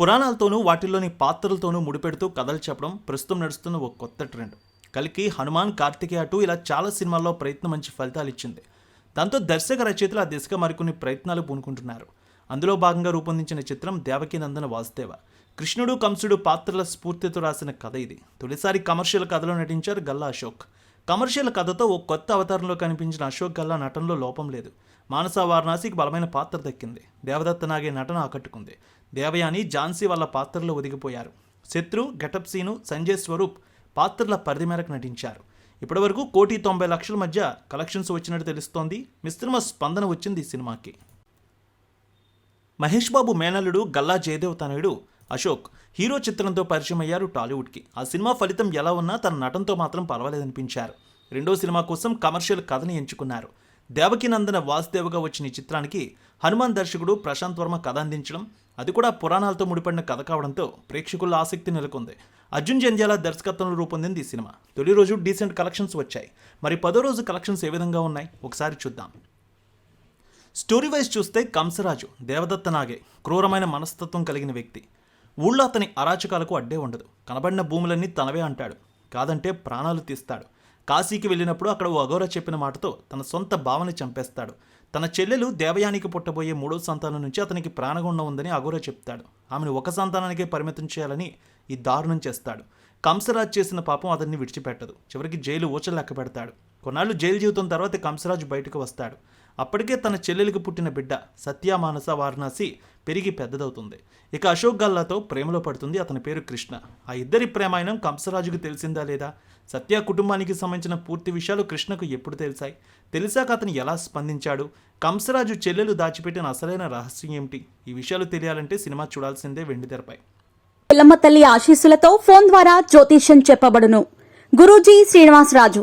పురాణాలతోనూ వాటిల్లోని పాత్రలతోనూ ముడిపెడుతూ కథలు చెప్పడం ప్రస్తుతం నడుస్తున్న ఒక కొత్త ట్రెండ్. కలికి హనుమాన్ కార్తికేయ అటు ఇలా చాలా సినిమాల్లో ప్రయత్నం మంచి ఫలితాలు ఇచ్చింది. దాంతో దర్శక రచయితలు ఆ దిశగా మరికొన్ని ప్రయత్నాలు పూనుకుంటున్నారు. అందులో భాగంగా రూపొందించిన చిత్రం దేవకీ నందన వాసుదేవ. కృష్ణుడు కంసుడు పాత్రల స్ఫూర్తితో రాసిన కథ ఇది. తొలిసారి కమర్షియల్ కథలో నటించారు గల్లా అశోక్. కమర్షియల్ కథతో ఓ కొత్త అవతారంలో కనిపించిన అశోక్ గల్లా నటనలో లోపం లేదు. మానస వారణాసికి బలమైన పాత్ర దక్కింది. దేవదత్త నాగే నటన ఆకట్టుకుంది. దేవయాని ఝాన్సీ వాళ్ళ పాత్రలో ఒదిగిపోయారు. శత్రు గెటప్ సీను సంజయ్ స్వరూప్ పాత్రల పరిధి మేరకు నటించారు. ఇప్పటివరకు కోటి తొంభై లక్షల మధ్య కలెక్షన్స్ వచ్చినట్టు తెలుస్తోంది. మిశ్రమ స్పందన వచ్చింది ఈ సినిమాకి. మహేష్ బాబు మేనల్లుడు గల్లా జయదేవ్ తనయుడు అశోక్ హీరో చిత్రంతో పరిచయం అయ్యారు టాలీవుడ్కి. ఆ సినిమా ఫలితం ఎలా ఉన్నా తన నటనతో మాత్రం పర్వాలేదనిపించారు. రెండో సినిమా కోసం కమర్షియల్ కథని ఎంచుకున్నారు. దేవకినందన వాసుదేవగా వచ్చిన ఈ చిత్రానికి హనుమాన్ దర్శకుడు ప్రశాంత్ వర్మ కథ అందించడం అది కూడా పురాణాలతో ముడిపడిన కథ కావడంతో ప్రేక్షకుల్లో ఆసక్తి నెలకొంది. అర్జున్ జంధ్యాల దర్శకత్వంలో రూపొందింది ఈ సినిమా. తొలి రోజు డీసెంట్ కలెక్షన్స్ వచ్చాయి. మరి పదో రోజు కలెక్షన్స్ ఏ విధంగా ఉన్నాయి? ఒకసారి చూద్దాం. స్టోరీ వైజ్ చూస్తే కంసరాజు దేవదత్త నాగే క్రూరమైన మనస్తత్వం కలిగిన వ్యక్తి. ఊళ్ళో అతని అరాచకాలకు అడ్డే ఉండదు. కనబడిన భూములన్నీ తనవే అంటాడు. కాదంటే ప్రాణాలు తీస్తాడు. కాశీకి వెళ్ళినప్పుడు అక్కడ ఓ అఘోర చెప్పిన మాటతో తన సొంత భావని చంపేస్తాడు. తన చెల్లెలు దేవయానికి పుట్టబోయే మూడో సంతానం నుంచి అతనికి ప్రాణగుండం ఉందని అఘోర చెప్తాడు. ఆమెను ఒక సంతానానికే పరిమితం చేయాలని ఈ దారుణం చేస్తాడు. కంసరాజ్ చేసిన పాపం అతన్ని విడిచిపెట్టదు. చివరికి జైలు ఊచలు లెక్క పెడతాడు. కొన్నాళ్ళు జైలు జీవితం తర్వాత కంసరాజు బయటకు వస్తాడు. అప్పటికే తన చెల్లెలికి పుట్టిన బిడ్డ సత్య మానస వారణాసి పెరిగి పెద్దదవుతుంది. ఇక అశోక్ గల్లాతో ప్రేమలో పడుతుంది అతని పేరు కృష్ణ. ఆ ఇద్దరి ప్రేమాయణం కంసరాజుకు తెలిసిందా లేదా? సత్య కుటుంబానికి సంబంధించిన పూర్తి విషయాలు కృష్ణకు ఎప్పుడు తెలిసాయి? తెలిసాక అతను ఎలా స్పందించాడు? కంసరాజు చెల్లెలు దాచిపెట్టిన అసలైన రహస్యం ఏమిటి? ఈ విషయాలు తెలియాలంటే సినిమా చూడాల్సిందే వెండితెరపై పిల్లమ్మ తల్లి ఆశీస్సులతో ఫోన్ ద్వారా జ్యోతిష్యం చెప్పబడును. గురూజీ శ్రీనివాసరాజు.